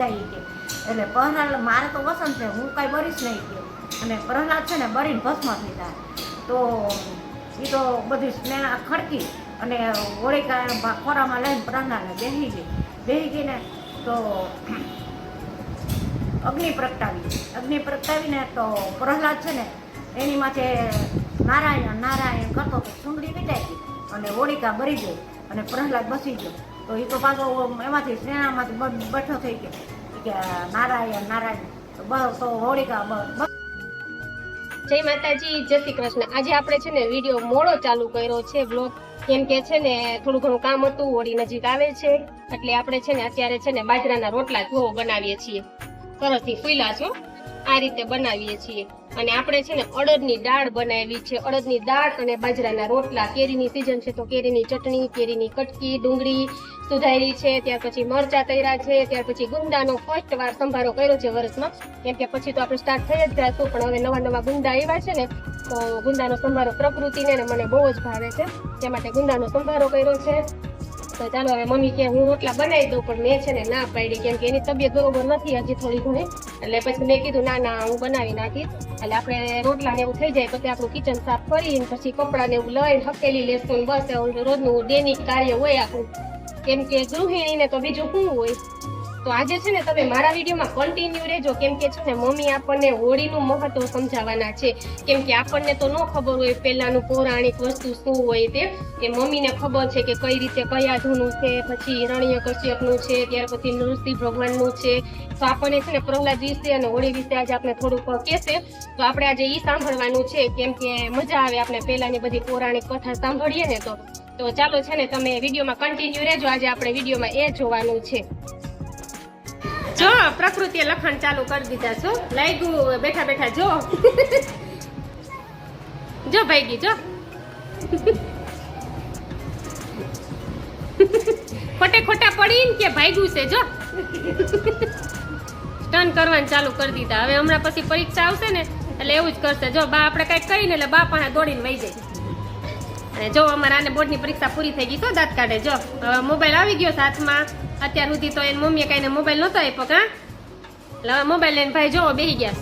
એટલે પ્રહલાદ મારે તો વસંત છે, હું કાંઈ બરીશ નહીં કે. અને પ્રહલાદ છે ને બરીને ભસ્મ થઈ તો એ તો બધી સ્નેહા ખડકી અને હોળિકા ખોરામાં લઈને પ્રહલાદને બેસી ગઈ. બેસી ગઈને તો અગ્નિ પ્રગટાવી. અગ્નિ પ્રગટાવીને તો પ્રહલાદ છે ને એની માથે નારાયણ નારાયણ કરતો તો સુંદરી વિટાઈ ગઈ અને હોળિકા બરી ગઈ અને પ્રહલાદ બસી ગયો. તો એ તો પાછો એમાંથી સ્નેહામાંથી બઠો થઈ ગયો. જય માતાજી, જય શ્રી કૃષ્ણ. આજે આપણે છે ને વીડિયો મોડો ચાલુ કર્યો છે બ્લોગ કેમ કે છે ને થોડું ઘણું કામ હતું, હોળી નજીક આવે છે. એટલે આપણે છે ને અત્યારે છે ને બાજરાના રોટલા જોવો બનાવીએ છીએ. સરસથી ફૂલા છો? આ રીતે બનાવીએ છીએ. અને આપણે છે ને અડદની દાળ બનાવી છે. અડદની દાળ અને બાજરાના રોટલા. કેરીની સિઝન છે તો કેરીની ચટણી, કેરીની કટકી, ડુંગળી સુધારી છે, ત્યાર પછી મરચા તૈયાર છે, ત્યાર પછી ગુંદાનો ફર્સ્ટ વાર સંભારો કર્યો છે વર્ષમાં કેમ કે પછી તો આપણે સ્ટાર્ટ થઈ જ જશું, પણ હવે નવા નવા ગુંદા આવ્યા છે ને, તો ગુંદાનો સંભારો પ્રકૃતિને મને બહુ જ ભાવે છે. તે માટે ગુંદાનો સંભારો કર્યો છે? તો ચાલો હવે મમ્મી કે હું રોટલા બનાવી દઉં, પણ મેં છે ને ના પાડી, કેમ કે એની તબિયત બરોબર નથી હજી થોડી ઘણી. એટલે પછી મેં કીધું, ના ના, હું બનાવી નાખીશ. એટલે આપણે રોટલા ને એવું થઈ જાય, પછી આપણું કિચન સાફ કરીને પછી કપડાં ને એવું લઈને હકેલી લેશું બસ, રોજનું દૈનિક કાર્ય હોય આપણું. કેમ કે ગૃહિણીને તો બીજું શું હોય? તો આજે છે ને તમે મારા વિડીયોમાં કન્ટિન્યુ રહેજો. કેમ કે છે ને મમ્મી આપણને હોળીનું મહત્વ સમજાવવાના છે. કેમ કે આપણને તો ન ખબર હોય પહેલાંનું પૌરાણિક વસ્તુ શું હોય તે. કે મમ્મીને ખબર છે કે કઈ રીતે કયા ધૂનું છે, પછી હિરણ્ય કશ્યપનું છે, ત્યાર પછી નૃસિંહ ભગવાનનું છે. તો આપણને છે ને પ્રહલાદ વિશે અને હોળી વિશે આજે આપણે થોડુંક કહેશે. તો આપણે આજે એ સાંભળવાનું છે. કેમ કે મજા આવે આપણે પહેલાંની બધી પૌરાણિક કથા સાંભળીએ ને તો. તો ચાલો છે ને તમે વિડીયોમાં કન્ટિન્યુ રહેજો. આજે આપણે વિડીયોમાં એ જોવાનું છે. જો, પ્રકૃતિએ લખાણ ચાલુ કરી દીધા છો લાગ્યું બેઠા બેઠા જો. જો ભાઈ જો. ખોટે ખોટા પડીને કે ભાગ્યું છે, જો. સ્ટન કરવાનું ચાલુ કરી દીધા. હવે હમણાં પછી પરીક્ષા આવશે ને, એટલે એવું જ કરશે. જો, બા આપણે કંઈક કરીને એટલે બા પાસે દોડીને વહી જાય. અને જો અમારા આને બોર્ડની પરીક્ષા પૂરી થઈ ગઈ તો દાંત કાઢે, જો. હવે મોબાઈલ આવી ગયો સાથમાં અત્યાર સુધી તો એની મમ્મીએ કાંઈને મોબાઈલ નહોતો આપ્યો, કાં? એટલે હવે મોબાઈલ લઈને ભાઈ જોવો બેસી ગયા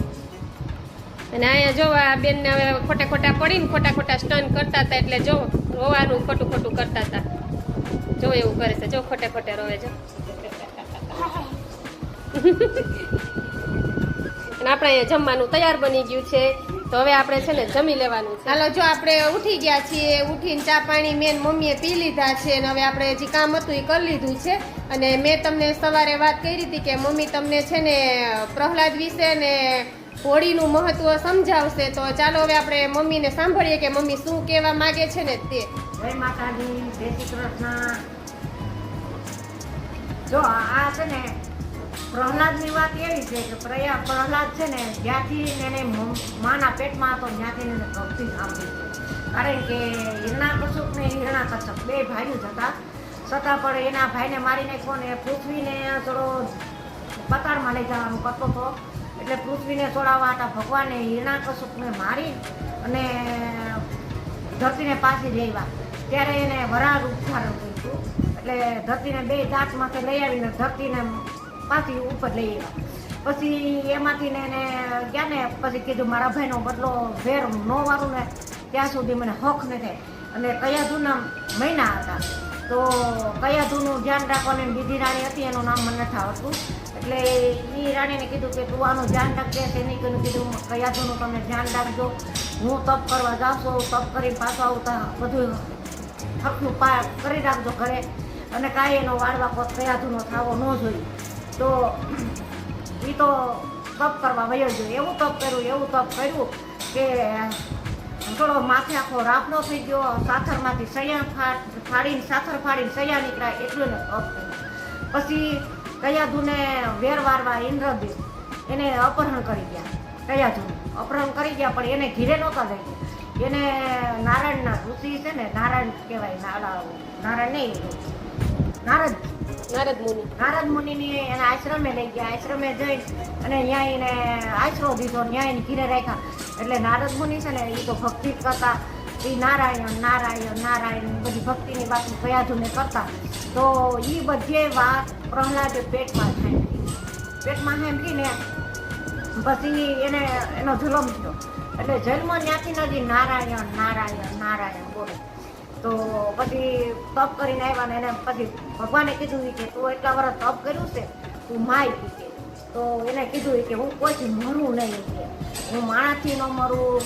અને અહીંયા જો આ બેનને હવે ખોટા ખોટા પડીને ખોટા ખોટા સ્ટન કરતા હતા એટલે જો રોવાનું ખોટું ખોટું કરતા હતા. જો એવું કરે છે, જો ખોટે ખોટે રોવે જો અને આપણે અહીંયા જમવાનું તૈયાર બની ગયું છે. તો હવે આપણે છે ને જમી લેવાનું છે. હાલો જો આપણે ઉઠી ગયા છીએ ઉઠીને ચા પાણી મેન મમ્મીએ પી લીધા છે અને હવે આપણે જે કામ હતું એ કરી લીધું છે. અને મેં તમને સવારે વાત કરી હતી કે મમ્મી તમને છે ને પ્રહલાદ વિશે ને હોળીનું મહત્વ સમજાવશે. તો ચાલો હવે આપણે મમ્મીને સાંભળીએ કે મમ્મી શું કહેવા માગે છે ને તે. જય માતાજી જય શ્રી કૃષ્ણ. જો આ છે ને પ્રહલાદની વાત એવી છે કે પ્રયા પ્રહલાદ છે ને જ્યાંથી એને માના પેટમાં હતો, ત્યાંથી એને ભક્તિ સાંભળી કારણ કે હિરણા કશુક ને હિરણા કશ્યપ બે ભાઈઓ જ હતા. છતાં પણ એના ભાઈને મારી નાખ્યો ને પૃથ્વીને થોડો પતાળમાં લઈ જવાનું કરતો હતો. એટલે પૃથ્વીને છોડાવવા હતા ભગવાને હિરણા કશુકને મારી અને ધરતીને પાછી લેવા ત્યારે એને વરાળ કર્યું હતું. એટલે ધરતીને બે દાંતમાંથી લઈ આવીને ધરતીને પાછી ઉપર લઈ આવ્યા. પછી એમાંથી ને એને ગયા ને પછી કીધું, મારા ભાઈનો બદલો વેર ન વારું ને ત્યાં સુધી મને હક ન થાય. અને કયા જૂના મહિના હતા? તો કયા જૂનું ધ્યાન રાખવાનું બીજી રાણી હતી, એનું નામ મને નથી આવડતું. એટલે એ રાણીને કીધું કે, તું આનું ધ્યાન રાખજે. તેની કીધું કીધું, કયા જૂનું તમે ધ્યાન રાખજો. હું તપ કરવા જાઉં તપ કરી પાછો આવતા બધું હકનું પા, કરી રાખજો ઘરે. અને કાંઈ એનો વાળવા કોત કયા જૂનો થવો ન જોઈએ. તો એ તો તપ કરવા વયો ગયો. એવું તપ કર્યું, એવું તપ કર્યું કે થોડો માથે આખો રાફડો થઈ ગયો. સાથરમાંથી સૈયા ફાટ ફાડીને, સાથર ફાડીને સૈયા નીકળ્યા એટલું ને તપ કર્યું. પછી કયાધુને વેર વારવા ઇન્દ્રદેવ એને અપહરણ કરી ગયા. કયાધુને અપહરણ કરી ગયા, પણ એને ઘીરે નહોતા લઈ ગયા એને નારાયણના ઋષિ છે ને, નારાયણ કહેવાય નારા નારાયણ નહીં નારદ. નારદ મુનિ. નારદ મુનિની એના આશ્રમે લઈ ગયા. આશ્રમે જઈ અને ત્યાં એને આશરો દીધો. ત્યાં એને ઘીરે રાખ્યા. એટલે નારદ મુનિ છે ને એ તો ભક્તિ કરતા. એ નારાયણ નારાયણ નારાયણ બધી ભક્તિની વાત કયા જૂને કરતા. તો એ બધે વાત પ્રહલાદ પેટમાં થાય પેટમાં હેમકીને પછી એને એનો જુલમ થયો. એટલે જન્મ ત્યાંથી નથી નારાયણ નારાયણ નારાયણ બોલે. તો પછી તપ કરીને આવ્યા ને એને પછી ભગવાને કીધું કે તું એટલા વર્ષ તપ કર્યું છે તું માય કે તો એને કીધું કે હું કોઈથી મરું નહીં કે હું માણસથી ન મરું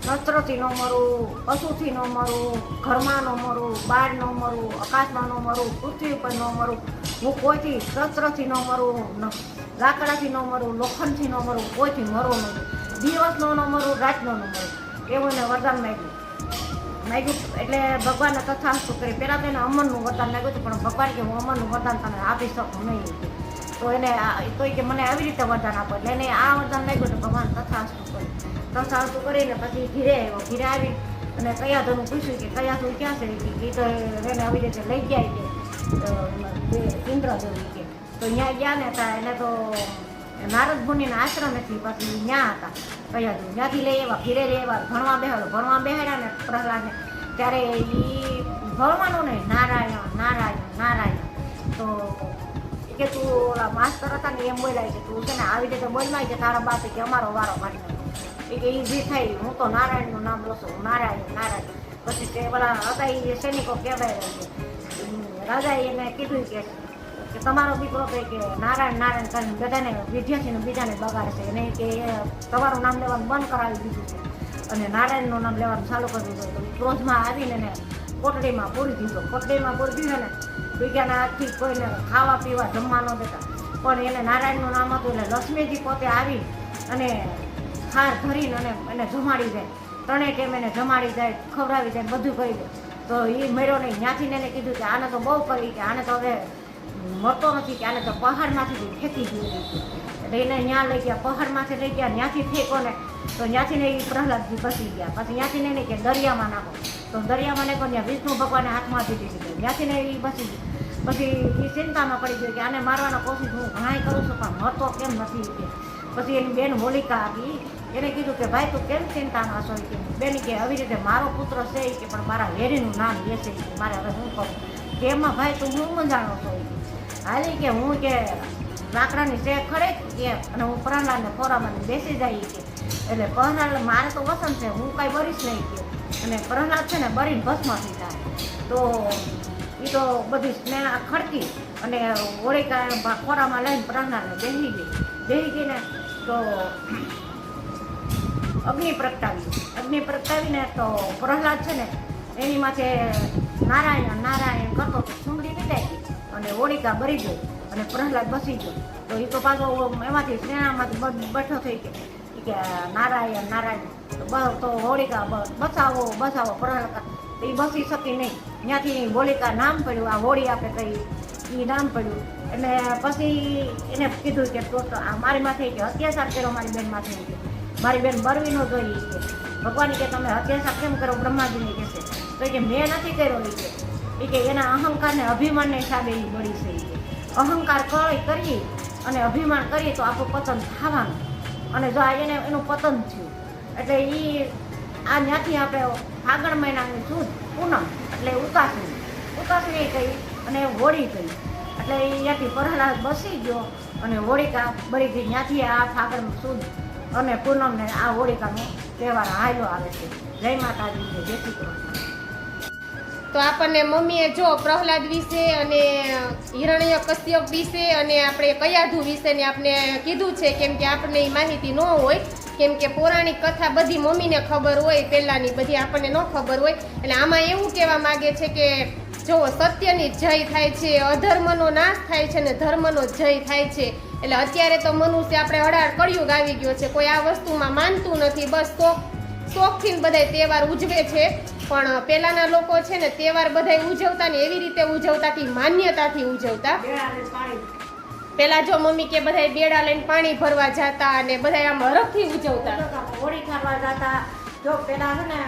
શસ્ત્રથી ન મરું પશુથી ન મરું ઘરમાં ન મરું બહાર ન મરું આકાશમાં ન મરું પૃથ્વી ઉપર ન મરું હું કોઈથી શસ્ત્રથી ન મરું લાકડાથી ન મરું લોખંડથી ન મરું કોઈથી મરો નહીં દિવસનો ન મરું રાતનો ન મરું એવું એને વરદાન માગ્યું માગ્યું એટલે ભગવાનને કથા શું કરી પહેલાં તો એને અમરનું વરદાન લાગ્યું પણ ભગવાન કે હું અમરનું વરદાન તને આપી શકું નહીં. તો એને તો કે મને આવી રીતે વરદાન આપો. એટલે એને આ વરદાન લાગ્યું તો ભગવાન તથાસ્તુ કરી તથાસ્તુ કરીને પછી ઘીરે આવ્યો. ઘીરે આવી અને કયા ધનું પૂછ્યું કે કયા ધન ક્યાં છે? એ તો એને આવી રીતે લઈ ગયા કે તો જે ઇન્દ્ર દેવી કે. તો ત્યાં ગયા ને તા એને તો નારદ મુનિના હતી પછી ત્યાં હતા. કયા હતું ત્યાંથી લઈ આવ્યા ઘીરે લઈ આવ્યા, ભણવા બેહાડો ભણવા બેહાડ્યા ને પ્રહલાદને ત્યારે એ ભણવાનું નહીં, નારાયણ નારાયણ નારાયણ. તો કે તું ઓલા માસ્તર હતા ને એમ બોલાય કે તું છે ને આવી રીતે બોલવાય કે તારા બાપે કે અમારો વારો મારી. એ કે એ જે થાય હું તો નારાયણનું નામ લઉં છું નારાયણ નારાયણ. પછી તે પેલા હતા એ સૈનિકો કહેવાય રાજાએ એને કીધું કે કે તમારો દીકરો કહે કે નારાયણ નારાયણ કરીને બધાને વિદ્યાર્થીને બીજાને બગાડે છે એને કે તમારું નામ લેવાનું બંધ કરાવી દીધું છે. અને નારાયણનું નામ લેવાનું ચાલુ કરી દીધું તો ક્રોધમાં આવીને એને કોટડીમાં પૂરી દીધો. કોટડીમાં પૂરી દીધો ને બીજાના હાથથી કોઈને ખાવા પીવા જમવા ન દેતા. પણ એને નારાયણનું નામ હતું એટલે લક્ષ્મીજી પોતે આવી અને હાર ભરીને અને એને જમાડી જાય ત્રણેય ટાઈમ એને જમાડી જાય, ખવડાવી જાય, બધું કરી દે. તો એ મર્યો નહીં. ત્યાંથી એને કીધું કે આને તો બહુ કરી કે આને તો હવે મળતો નથી કે આને તો પહાડમાંથી ફેંકી દીધું. એટલે એને ત્યાં લઈ ગયા, પહાડમાંથી લઈ ગયા ત્યાંથી ફેંકો ને તો ત્યાંથી ને એ પ્રહલાદજી બસી ગયા. પછી ત્યાંથી ને કે દરિયામાં નાખો. તો દરિયામાં નાખો, ત્યાં વિષ્ણુ ભગવાને હાથમાં દીધી દીધું ત્યાંથી ને એ બસી પછી એ ચિંતામાં પડી ગયો કે આને મારવાનો કોશિશ હું ઘણાય કરું છું, પણ મળતો કેમ નથી કે. પછી એની બેન હોલિકા હતી, એને કીધું કે, ભાઈ, તું કેમ ચિંતામાં છો? કે, બેન કે, આવી રીતે મારો પુત્ર છે કે, પણ મારા વેરીનું નામ લે છે મારે હવે શું કરું કે એમાં, ભાઈ, તું હું મંજાણો છો હાલી કે હું કે લાકડાની શેક ખરે કે અને હું પ્રહલાદને ખોરામાં બેસી જાય કે એટલે પ્રહલાદ મારે તો વસંત છે, હું કાંઈ બરીશ નહીં કે. અને પ્રહલાદ છે ને બરીને ભસ્મ થઈ તો એ તો બધી સ્નેહ ખડકી અને હોળિકા ખોરામાં લઈને પ્રહલાદને બેસી ગઈ. બેસી ગઈને તો અગ્નિ પ્રગટાવી. અગ્નિ પ્રગટાવીને તો પ્રહલાદ છે ને એની માથે નારાયણ નારાયણ કરતો તો સુંગડી વિદાય અને હોળિકા બરી ગઈ અને પ્રહલાદ બસી ગયો. તો એ તો પાછો એમાંથી સ્નેહામાંથી બ- બેઠો થઈ ગયો. કે નારાયણ નારાયણ. તો બ- તો હોળિકા બસાવો બસાવો પ્રહલાદ એ બસી શકી નહીં. ત્યાંથી હોળિકા નામ પડ્યું, આ હોળી આપણે કહી એ નામ પડ્યું. એટલે પછી એને કીધું કે તો આ મારી માથે કે અત્યાચાર કર્યો મારી બેન માથે. મારી બેન બરવી ન જોઈ ઈ ભગવાન કે તમે અત્યાચાર કેમ કરો? બ્રહ્માજીને કહેશે તો એ કે મેં નથી કર્યો કે. એ કે એના અહંકારને અભિમાનને હિસાબે એ બળી છે અહંકાર કરી કરીએ અને અભિમાન કરીએ તો આપણું પતન થવાનું. અને જો આ એને, એનું પતન થયું, એટલે એ આ ત્યાંથી આપણે ફાગણ મહિનાની સુદ, પૂનમ, એટલે ઉકાસણી. ઉકાસણી કહી અને હોળી કહી એટલે એ ત્યાંથી પ્રહલાદ બસી ગયો અને હોળિકા બળી ગઈ ત્યાંથી આ ફાગણ સુદ અને પૂનમને આ હોળિકાનો તહેવાર હાલ્યો આવે છે. જય માતાજી, જય શ્રી કૃષ્ણ. તો આપણને મમ્મીએ જો પ્રહલાદ વિશે અને હિરણ્ય કશ્યપ વિશે અને આપણે કયાધુ વિશેને આપણે કીધું છે, કેમ કે આપણને એ માહિતી ન હોય, કેમ કે પૌરાણિક કથા બધી મમ્મીને ખબર હોય, પહેલાંની બધી આપણને ન ખબર હોય. એટલે આમાં એવું કહેવા માગે છે કે જો સત્યની જય થાય છે, અધર્મનો નાશ થાય છે અને ધર્મનો જય થાય છે. એટલે અત્યારે તો મનુષ્ય આપણે અડાડ કળિયુગ આવી ગયો છે, કોઈ આ વસ્તુમાં માનતું નથી, બસ શોખ શોખથી બધા તહેવાર ઉજવે છે. પણ પહેલાના લોકો છે ને તહેવાર બધા ઉજવતા ને એવી રીતે ઉજવતા કે માન્યતાથી ઉજવતા. પેલા જો મમ્મી કે બધા બેડા લઈને પાણી ભરવા જતા અને બધા આમ હરખથી ઉજવતા. હોળી ખાવા જતા. જો પેલા છે ને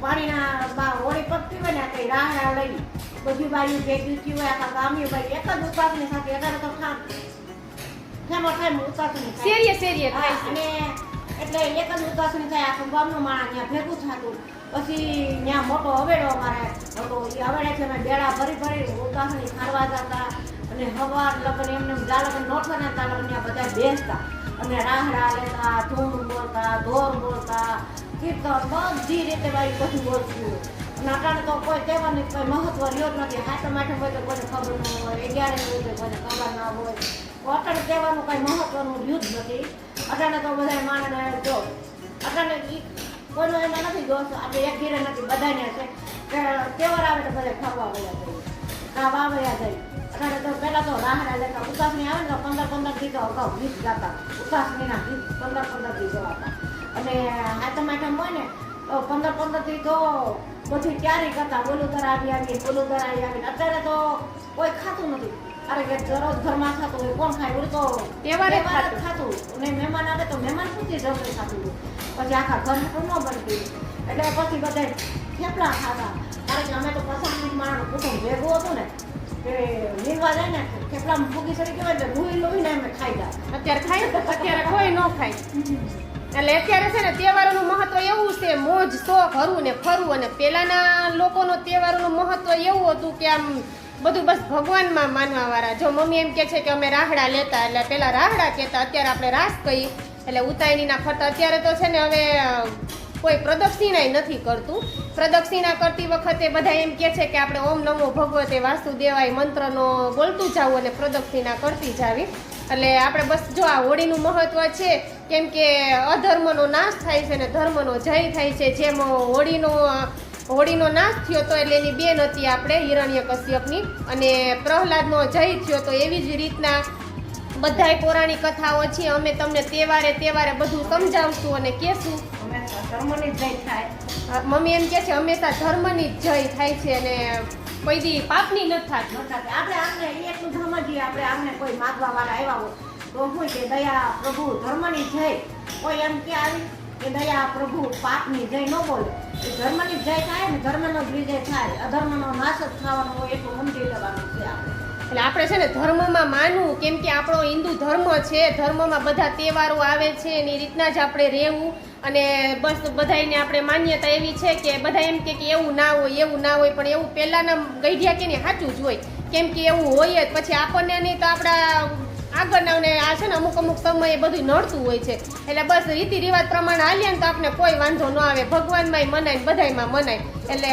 પાણીના બા- હોળી પકતી હોય ને કઈ રાહ લઈ બધી બારી ભેગી થયું હોય આખા ગામની બાજુ એક જ ઉપાસની સાથે અત્યારે તો ખામ ખેમો ખેમ ઉપાસની. શેરીએ શેરીએ થાય અને એટલે એક જ ઉપાસની થાય આખું ગામનું માણસ ત્યાં ભેગું થતું. પછી ત્યાં મોટો અવેડો અમારે હતો. એ અવેડે છે અમે બેડા ભરી ભરી ઉતાસણી ખાવા જતા અને હવાર લગ્ન એમને લગ્ન નોઠવાના હતા લગ્ન બેસતા. અને રાહડા લેતા, ધૂમ બોલતા, ધોર બોલતા, કીર્તન, બધી રીતે મારી બધું બોલતું અને અટાણે તો કોઈ તહેવારની કોઈ મહત્વ રહ્યો જ નથી. હાથે માટે હોય તો કોઈને ખબર ન હોય, અગિયારે હોય તો કોઈને ખબર ના હોય. અટાણે તહેવારનું કાંઈ મહત્વનું રહ્યું જ નથી. અટાણે તો બધા માણને જો, અટાણે કોઈનો એનો નથી દોષ આપણે એક ઘેરે નથી બધાને છે. કે તહેવાર આવે તો બધા ખાવા ગયા જાય. ખાવા વાવયા જાય. અત્યારે તો પહેલા તો રાહડા લેતા ઉતાસની આવે ને તો પંદર પંદર તો અગાઉ ગીત ગાતા. ઉતાસનીના ગીત પંદર પંદર દી ગવાતા અને હાથમ આઠમ હોય ને તો પંદર પંદર દી તો પછી ત્યારે કરતા બોલું આવી આવી બોલું આવી આવી. અત્યારે તો કોઈ ખાતું નથી. અરે કે દરરોજ ઘરમાં ખાતું હોય કોણ ખાય? ઓલું તો તહેવારે ખાતું. અને મહેમાન આવે તો મહેમાન પૂછી જમવું ખાતું. પછી આખા ઘર ન બનતી એટલે પછી બધા થેપલા ખાતા કારણ કે અમે તો પસંદ માણસ કુટુંબ ભેગું હતું ને કે જાય ને થેપલામાં ફૂગી સરી કહેવાય એટલે લોહી લોહીને અમે ખાઈ ગયા. અત્યારે ખાય? અત્યારે કોઈ ન ખાય. એટલે અત્યારે છે ને તહેવારોનું મહત્વ એવું છે મોજ શોખ હરવું ને ફરવું. અને પેલાના લોકોનો તહેવારોનું મહત્વ એવું હતું કે આમ બધું બસ ભગવાનમાં માનવા વાળા જો મમ્મી એમ કે છે કે અમે રાહડા લેતા એટલે પેલા રાહડા કહેતા અત્યારે આપણે રાસ કહી એટલે ઉતાયણીના ફરતા અત્યારે તો છે ને હવે કોઈ પ્રદક્ષિણાય નથી કરતું. પ્રદક્ષિણા કરતી વખતે બધા એમ કે છે કે આપણે ઓમ નમો ભગવતે વાસુદેવાય મંત્રનો બોલતું જાવું અને પ્રદક્ષિણા કરતી જાવી. એટલે આપણે બસ જો આ હોળીનું મહત્વ છે, કેમ કે અધર્મનો નાશ થાય છે અને ધર્મનો જય થાય છે. જેમ હોળીનો હોળીનો નાશ થયો તો એટલે એની બેન હતી આપણે હિરણ્ય કશ્યપની અને પ્રહલાદનો જય થયો તો એવી જ રીતના બધાય પૌરાણિક કથાઓ છે અમે તમને તહેવારે તહેવારે બધું સમજાવશું અને કહેશું. ધર્મની જય થાય. મમ્મી એમ કે છે હંમેશા ધર્મની જ જય થાય છે અને કોઈ દી પાપની નથી થતી. આપણે ઈ એટલું સમજીએ આપણે આમને કોઈ માગવા વાળા આવ્યા હોય તો હું કે દયા પ્રભુ ધર્મની જય. કોઈ એમ કે આવી કે દયા પ્રભુ પાપની જય ન બોલે. એ ધર્મની જય થાય ને ધર્મનો જ વિજય થાય. અધર્મનો નાશ જ થવાનો હોય એટલું સમજી લેવાનું છે આપણે. એટલે આપણે છે ને ધર્મમાં માનવું, કેમ કે આપણો હિન્દુ ધર્મ છે, ધર્મમાં બધા તહેવારો આવે છે એની રીતના જ આપણે રહેવું. અને બસ બધાને આપણે માન્યતા એવી છે કે બધા એમ કે એવું ના હોય, એવું ના હોય, પણ એવું પહેલાંના ગઈઢિયા કે ને સાચું જ હોય. કેમ કે એવું હોય જ. પછી આપણને નહીં તો આપણા આગળનાને આ છે ને અમુક અમુક સમયે બધું નડતું હોય છે. એટલે બસ રીતિ રિવાજ પ્રમાણે હાલીએ ને તો આપણે કોઈ વાંધો ન આવે. ભગવાનમાંય મનાય બધાયમાં મનાય. એટલે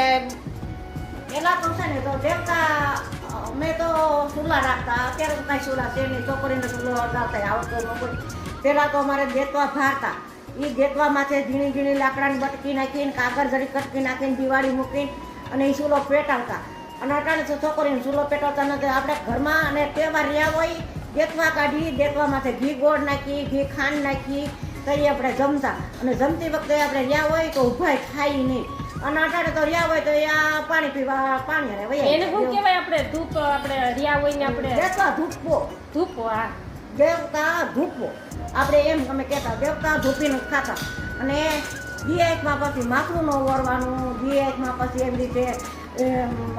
પેલા તો છે ને તો દેવતા અમે તો ચૂલા રાખતા. અત્યારે તો કાંઈ ચૂલા છે નહીં. છોકરીને ચૂલો હળગાવતા આવડતો ન પહેલાં તો અમારે દેતવા ફારતા એ દેતવા માથે ઝીણી ઝીણી લાકડાની બટકી નાખીને, કાગળ જરી કટકી નાખીને, દિવાળી મૂકીને અને એ ચૂલો પેટાવતા. અને અટાણે છોકરીને ચૂલો પેટાવતા નથી આપણે ઘરમાં અને તહેવાર રહ્યા હોય દેતવા કાઢી દેતવા માથે ઘી ગોળ નાખી, ઘી ખાંડ નાખી તો આપણે જમતા. અને જમતી વખતે આપણે રહ્યા હોય તો ઊભાય ખાઈ નહીં. અને અટાણે તો રહ્યા હોય તો આ પાણી પીવા પાણી હારે વહી એને શું કહેવાય? આપણે ધૂપ આપણે રહ્યા હોય ને આપણે દેતા ધૂપો. ધૂપો હા. દેવતા ધૂપો. આપણે એમ અમે કહેતા દેવતા ધૂપીને ખાતા. અને દિયાકમાં પછી માથું ન વળવાનું દિયાકમાં પછી એમ રીતે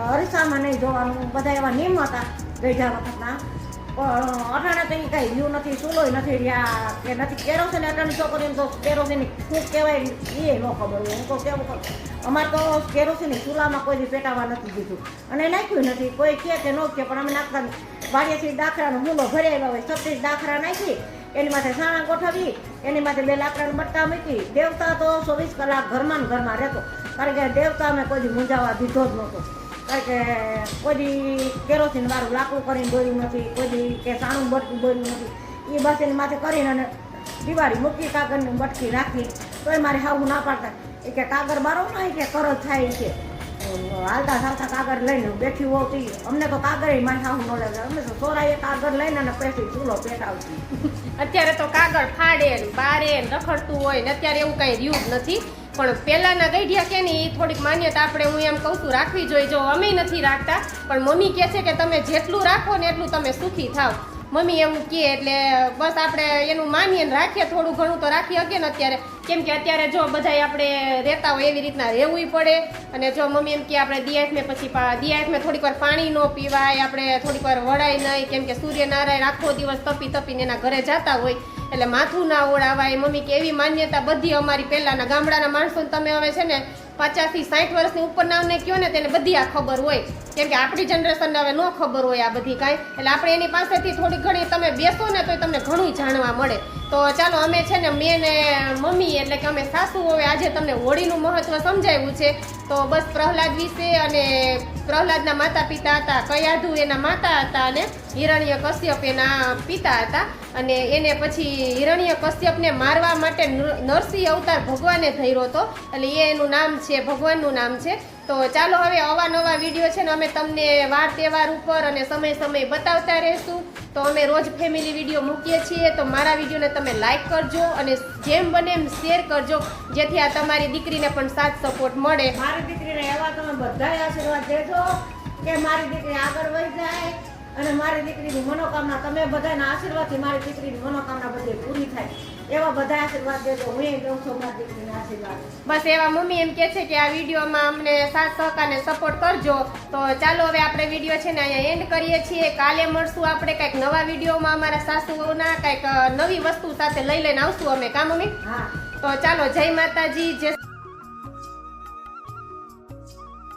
અરીસામાં નહીં જોવાનું બધા એવા નિયમ હતા ગઈઢા વખતના. અટાણે તો કાંઈ રહ્યું નથી, ચૂલોય નથી રહ્યા, કે નથી. કેરોસીન અટાણી છોકરીને તો કેરોસીન શું કહેવાય એ ન ખબર હોય. હું તો કેવું કરું અમારે તો કેરોસીન ચૂલામાં કોઈ પેટાવા નથી દીધું. અને નાખ્યું નથી. કોઈ કહે કે ન કહે, પણ અમે નાખતા વાડિયાથી દાખલાનો મૂલો ભરી આવ્યા હોય, છત્રીસ દાખરા નાખી, એની માથે સાણા ગોઠવી, એની માથે બે લાકડાને બટકા મૂકી, દેવતા તો ચોવીસ કલાક ઘરમાં ઘરમાં રહેતો. કારણ કે દેવતા અમે કોઈ મૂંઝાવા દીધો જ નહોતો. કારણ કે કોઈ કેરોસીન વાળું લાકડું કરીને દોર્યું નથી, કોઈ કે સાણું બટકું દોર્યું નથી. એ બસ એની માથે કરીને અને દિવાળી મૂકી કાગળની બટકી રાખી, તોય મારે હાવું ના પાડતા. એ કે કાગળ બારો ના કે કરો થાય છે. હાલતા ચાલતા કાગળ લઈને બેઠી હોતી અમને તો કાગળ મારે હાવું ન લાગે. અમે તો સોરાએ કાગળ લઈને અને પેસી ચૂલો પેટાવતી. અત્યારે તો કાગળ ફાડે બારે રખડતું હોય ને અત્યારે એવું કઈ રહ્યું જ નથી. પણ પહેલાંના ગઈઢિયા કે ને એ થોડીક માન્યતા આપણે હું એમ કહું છું, રાખવી જોઈએ. જો અમે નથી રાખતા, પણ મમ્મી કહે છે કે તમે જેટલું રાખો ને એટલું તમે સુખી થાવ. મમ્મી એવું કહે એટલે બસ આપણે એનું માનીએ ને રાખીએ, થોડું ઘણું તો રાખી શકીએ ને અત્યારે. કેમ કે અત્યારે જો બધા આપણે રહેતા હોય એવી રીતના રહેવું પડે. અને જો મમ્મી એમ કે આપણે દિયાસમે પછી પા- થોડીક વાર પાણી ન પીવાય, આપણે થોડીક વાર વળાય નહીં. કેમ કે સૂર્યનારાયણ આખો દિવસ તપી તપીને એના ઘરે જતા હોય. એટલે માથું ના ઓળાવાય. મમ્મી કે એવી માન્યતા બધી અમારી પહેલાના ગામડાના માણસોને તમે હવે છે ને પચાસથી સાઠ વર્ષની ઉપરના કયો ને તેને બધી આ ખબર હોય. કેમ કે આપણી જનરેશનને હવે ન ખબર હોય આ બધી કાંઈ. એટલે આપણે એની પાસેથી થોડી ઘણી તમે બેસો ને તો તમને ઘણું જાણવા મળે. તો ચાલો અમે છે ને મેં ને મમ્મી એટલે કે અમે સાસુ હવે આજે તમને હોળીનું મહત્ત્વ સમજાવ્યું છે. તો બસ પ્રહલાદ વિશે અને પ્રહલાદના માતા પિતા હતા, કયાધુ એના માતા હતા અને હિરણ્ય કશ્યપ એના પિતા હતા. અને એને પછી હિરણ્ય કશ્યપને મારવા માટે નરસિંહ અવતાર ભગવાને ધર્યો હતો. એટલે એ એનું નામ છે, ભગવાનનું નામ છે. તો ચાલો હવે અવાનવા વીડિયો છે ને અમે તમને વાર તહેવાર ઉપર અને સમય સમય બતાવતા રહેશું. તો અમે રોજ ફેમિલી વીડિયો મૂકીએ છીએ. તો મારા વિડીયોને તમે લાઇક કરજો અને જેમ બને એમ શેર કરજો. જેથી આ તમારી દીકરીને પણ સાથ સપોર્ટ મળે. મારી દીકરીને એવા તમે બધા આશીર્વાદ દેજો કે મારી દીકરી આગળ વધી જાય અને મારી દીકરીની મનોકામના તમે બધાના આશીર્વાદથી મારી દીકરીની મનોકામના બધી પૂરી થાય. એવા બધા આશીર્વાદ દેજો હું દઉં છું મારી દીકરીને આશીર્વાદ બસ એવા મમ્મી એમ કે છે કે આ વિડીયોમાં અમને સાથ સહકારને સપોર્ટ કરજો. તો ચાલો હવે આપણે વીડિયો છે ને અહીંયા એન્ડ કરીએ છીએ. કાલે મળશું આપણે કંઈક નવા વિડીયોમાં અમારા સાસુઓના કંઈક નવી વસ્તુ સાથે લઈ લઈને આવશું અમે. કા મમ્મી? હા. તો ચાલો જય માતાજી જય